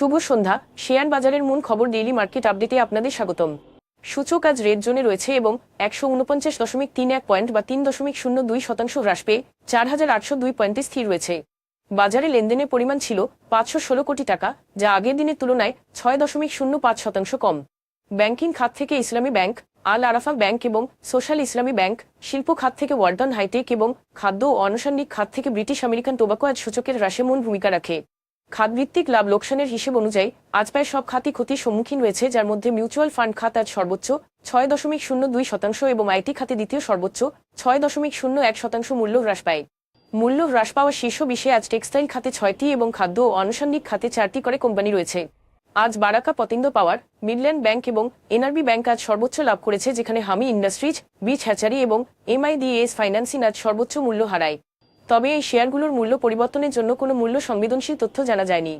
শুভ সন্ধ্যা। Share বাজারের মূল খবর ডেইলি মার্কেট আপডেটে আপনাদের স্বাগতম। সূচক আজ রেড জোনে রয়েছে এবং একশো উনপঞ্চাশ দশমিক তিন এক পয়েন্ট বা তিন দশমিক শূন্য দুই শতাংশ হ্রাস পেয়ে চার হাজার আটশো দুই পয়েন্টে স্থির রয়েছে। বাজারে লেনদেনের পরিমাণ ছিল পাঁচশো ষোলো কোটি টাকা, যা আগের দিনের তুলনায় ছয় দশমিক শূন্য পাঁচ শতাংশ কম। ব্যাংকিং খাত থেকে ইসলামী ব্যাংক, আল আরাফা ব্যাংক এবং সোশ্যাল ইসলামী ব্যাংক, শিল্প খাত থেকে ওয়ার্ডন হাইটেক এবং খাদ্য ও আনুষঙ্গিক খাত থেকে ব্রিটিশ আমেরিকান টোবাকো আজ সূচকের হ্রাসে মূল ভূমিকা রাখে। খাতভিত্তিক লাভ লোকসানের হিসেব অনুযায়ী আজ প্রায় সব খাতই ক্ষতির সম্মুখীন হয়েছে যার মধ্যে মিউচুয়াল ফান্ড খাত আজ সর্বোচ্চ ছয় দশমিক শূন্য দুই শতাংশ এবং আইটি খাতে দ্বিতীয় সর্বোচ্চ ছয় দশমিক শূন্য এক শতাংশ মূল্য হ্রাস পায়। মূল্য হ্রাস পাওয়া শীর্ষ বিষয়ে আজ টেক্সটাইল খাতে ছয়টি এবং খাদ্য ও আনুষঙ্গিক খাতে চারটি করে কোম্পানি রয়েছে। আজ বারাকা পতিন্দ পাওয়ার, মিডল্যান্ড ব্যাংক এবং এনআরবি ব্যাংক আজ সর্বোচ্চ লাভ করেছে, যেখানে হামি ইন্ডাস্ট্রিজ বিচ হ্যাচারি এবং এমআইডিএস ফাইন্যান্সিং আজ সর্বোচ্চ মূল্য হারায়। তবে এই শেয়ারগুলোর মূল্য পরিবর্তনের জন্য কোনো মূল্য সংবেদনশীল তথ্য জানা যায়নি।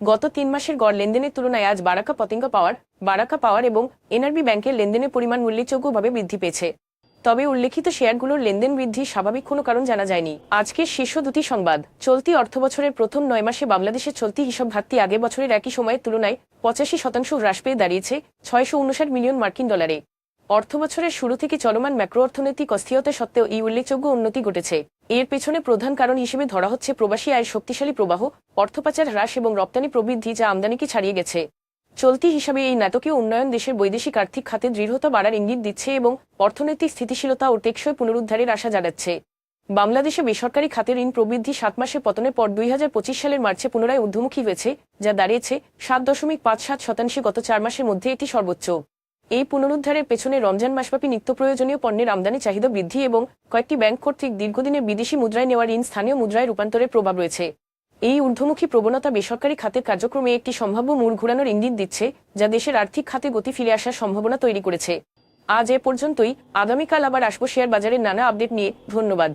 গত তিন মাসের গড় লেনদেনের তুলনায় আজ বারাকা পতিঙ্গ পাওয়ার, বারাকা পাওয়ার এবং এনআরবি ব্যাংকের লেনদেনের পরিমাণ উল্লেখযোগ্যভাবে বৃদ্ধি পেয়েছে। তবে উল্লেখিত শেয়ারগুলোর লেনদেন বৃদ্ধির স্বাভাবিক কোনো কারণ জানা যায়নি। আজকের শীর্ষ দুটি সংবাদ, চলতি অর্থবছরের প্রথম নয় মাসে বাংলাদেশের চলতি হিসাব ঘাটতি আগে বছরের একই সময়ের তুলনায় পঁচাশি শতাংশ হ্রাস পেয়ে দাঁড়িয়েছে ছয়শো উনষাট মিলিয়ন মার্কিন ডলারে। অর্থবছরের শুরু থেকে চলমান ম্যাক্রো অর্থনৈতিক অস্থিরতা সত্ত্বেও এই উল্লেখযোগ্য উন্নতি ঘটেছে। এর পেছনে প্রধান কারণ হিসেবে ধরা হচ্ছে প্রবাসী আয়ের শক্তিশালী প্রবাহ, অর্থপাচার হ্রাস এবং রপ্তানি প্রবৃদ্ধি যা আমদানিকে ছাড়িয়ে গেছে। চলতি হিসাবে এই নাটকীয় উন্নয়ন দেশের বৈদেশিক আর্থিক খাতে দৃঢ়তা বাড়ার ইঙ্গিত দিচ্ছে এবং অর্থনৈতিক স্থিতিশীলতা ও টেকসই পুনরুদ্ধারের আশা জানাচ্ছে বাংলাদেশে বেসরকারি খাতের ঋণ প্রবৃদ্ধি সাত মাসে পতনের পর দুই হাজার পঁচিশ সালের মার্চে পুনরায় ঊর্ধ্বমুখী হয়েছে, যা দাঁড়িয়েছে সাত দশমিক পাঁচ সাত শতাংশে গত চার মাসের মধ্যে এটি সর্বোচ্চ। এই পুনরুদ্ধারের পেছনে রমজান মাসব্যাপী নিত্য প্রয়োজনীয় পণ্যের আমদানি চাহিদা বৃদ্ধি এবং কয়েকটি ব্যাংক কর্তৃক দীর্ঘদিনের বিদেশি মুদ্রায় নেওয়া ঋণ স্থানীয় মুদ্রায় রূপান্তরের প্রভাব রয়েছে। এই ঊর্ধ্বমুখী প্রবণতা বেসরকারি খাতের কার্যক্রমে একটি সম্ভাব্য মূল ঘোরানোর ইঙ্গিত দিচ্ছে, যা দেশের আর্থিক খাতে গতি ফিরে আসার সম্ভাবনা তৈরি করেছে। আজ এ পর্যন্তই। আগামীকাল আবার আসব শেয়ার বাজারের নানা আপডেট নিয়ে। ধন্যবাদ।